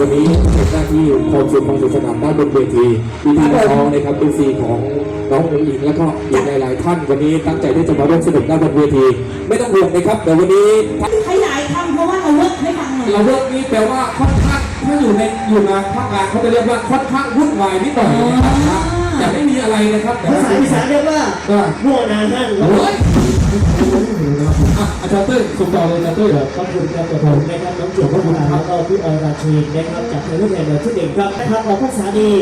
วันนี้เป็นหน้าที่ความสุขความสนุกสนานด้านบนเวทีพี่พี่น้องๆนะครับเป็นซีของน้ององค์หญิงแล้วก็อีกหลายๆท่านวันนี้ตั้งใจที่จะมาร่วมสนุกด้านบนเวที ไม่ต้องห่วงนะครับแต่วันนี้ขยายคำเพราะว่าเราเลิกให้ฟังหน่อยเราเลือกนี้แปลว่าค่อนข้างถ้าอยู่ในอยู่มาภาคกลางเขาจะเรียกว่าค่อนข้างวุ่นวายนิดหน่อยนะครับแต่ไม่มีอะไรนะครับแต่ภาษาอีสานเรียกว่าก็มั่วนาฮั่นโอาจารย์เต้ยส่งต่อเลยอาจารย์เต้ยเหรอขอบคุณครับผมนะครับน้องจุ๋มพัฒนาแล้วก็พี่ออราชีนะครับจากไทยรถแห่เดือนที่หนึ่งครับนะครับออกภาษาดี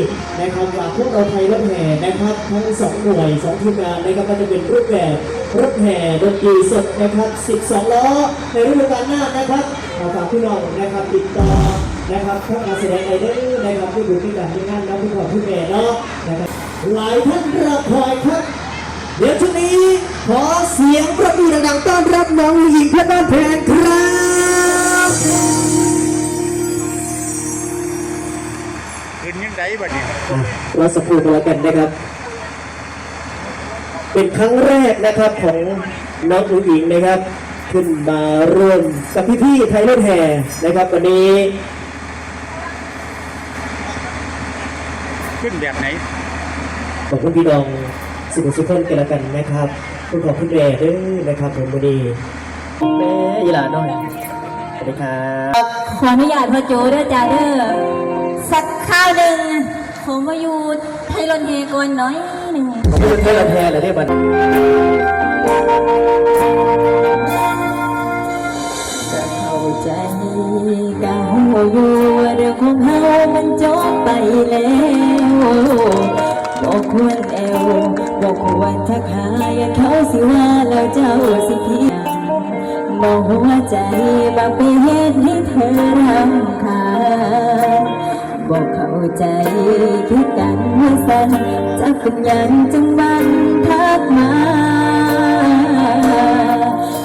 นะครับจากพวกเราไทยรถแห่นะครับทั้งสองหน่วยสองทีมงานนะครับก็จะเป็นรูปแบบรถแห่ดนตรีสดนะครับ12 ล้อในฤดูกาลหน้านะครับเอฝากพี่น้องนะครับติดต่อนะครับทั้งกาแสดงไอเดอร์นะครับผู้ดูที่การที่งานน้องพี่พ่อพี่แม่เนาะนะครับหลายท่านรอคอยครับ เดี๋ยวช่วงนี้ขอเสียงประมือดังๆต้อนรับน้องผู้หญิงเพื่อนบ้านแพงครับขึ้นยังไงบัดนี้เราสักครู่กันแล้วกันนะครับ เป็นครั้งแรกนะครับของน้องผู้หญิงนะครับ ขึ้นมาร่วมกับพี่ๆไทยรถแห่นะครับวันนี้ ขึ้นแบบไหนขอบคุณพี่น้อง สุขสุขคนกันแล้วกันนะครับคุณขอบคุณแม่ด้วยนะครับผมวันนี้แม่ยีหลาน้อยสวัสดีครับขออนุญาตพ่อโจเด้อจ้าเด้อสักข้าวหนึ่งผมมาอยู่ไทยรอนเฮก่อนหน้อยหนึ่งขอบคุณเพื่อนแทนเลยได้บัน บอกหัวใจบางเป็นเหตุให้เธอรำคาญบอกเข้าใจคิดกันว่าสันจะเป็นหยังจังมันทักมา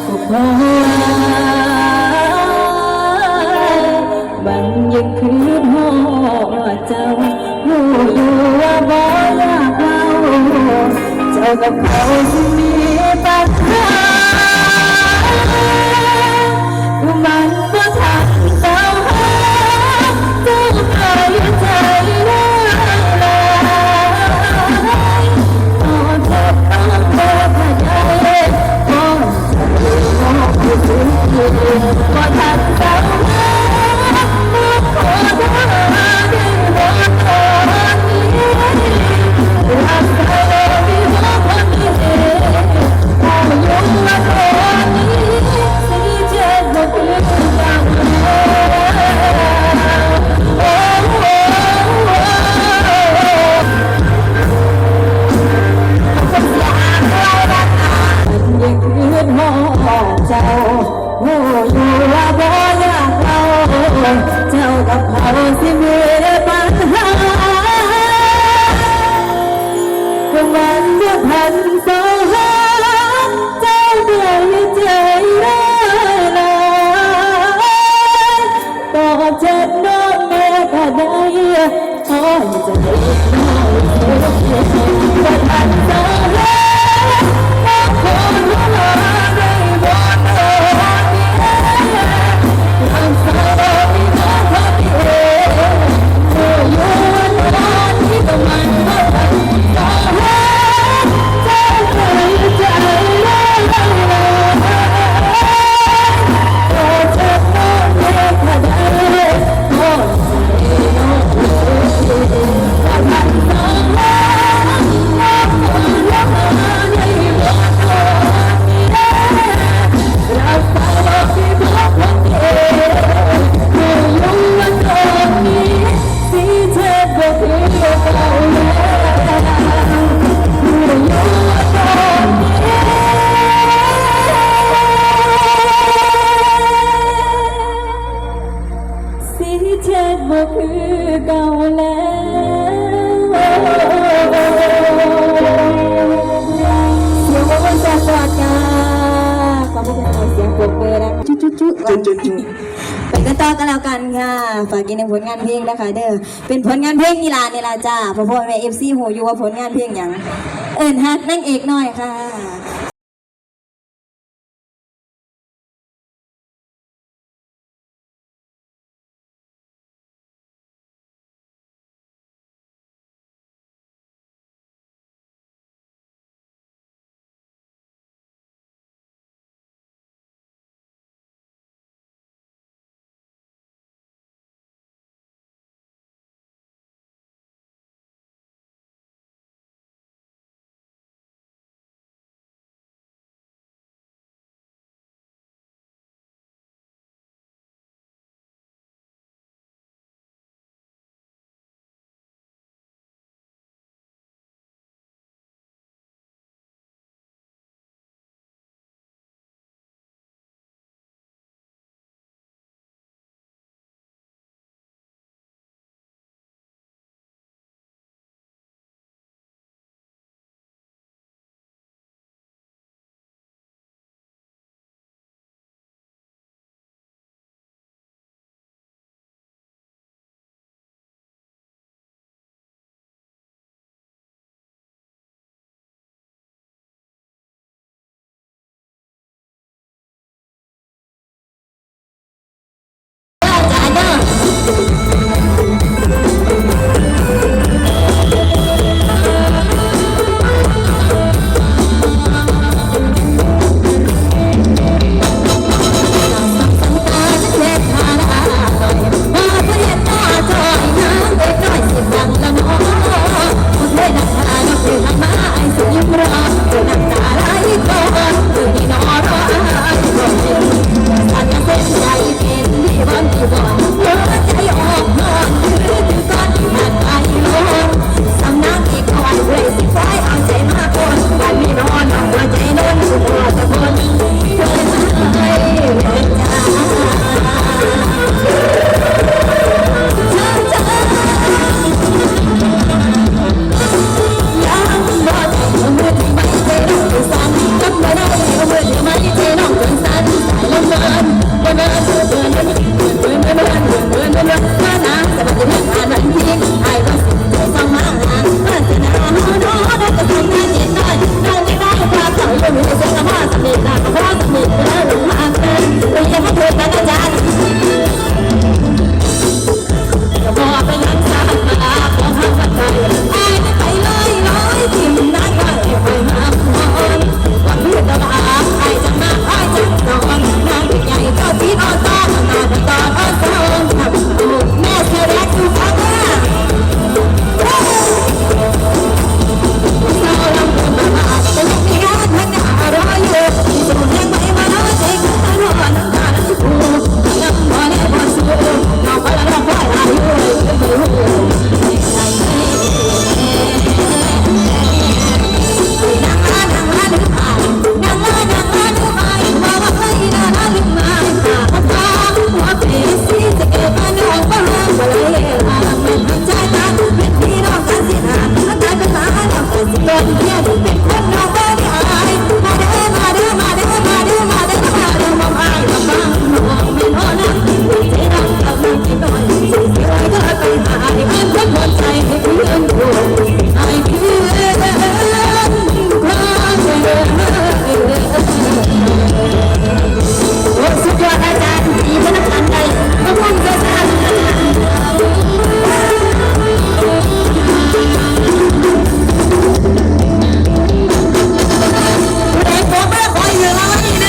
ก็พราะว่าบังยังคือหอดเจ้าหูอยู่ว่าบ่อยากเล่าเจ้ากับเขาสิ ก็มันเมื่อพันสองหาเจ้าเบื่อใจร้ายลายตอบแชทน้องแม่ก็ได้ขอให้ใจน้อยเสียก็พันสอง ไปกันต่อกันแล้วกันค่ะฝากกินในผลงานเพลงนะคะ เด้อเป็นผลงานเพลงนีลาเนี่ยละจ้าพ่อพ่อแม่เอฟซีหูอยู่ว่าผลงานเพลงอยังเอิญฮักนั่งเอกหน่อยค่ะ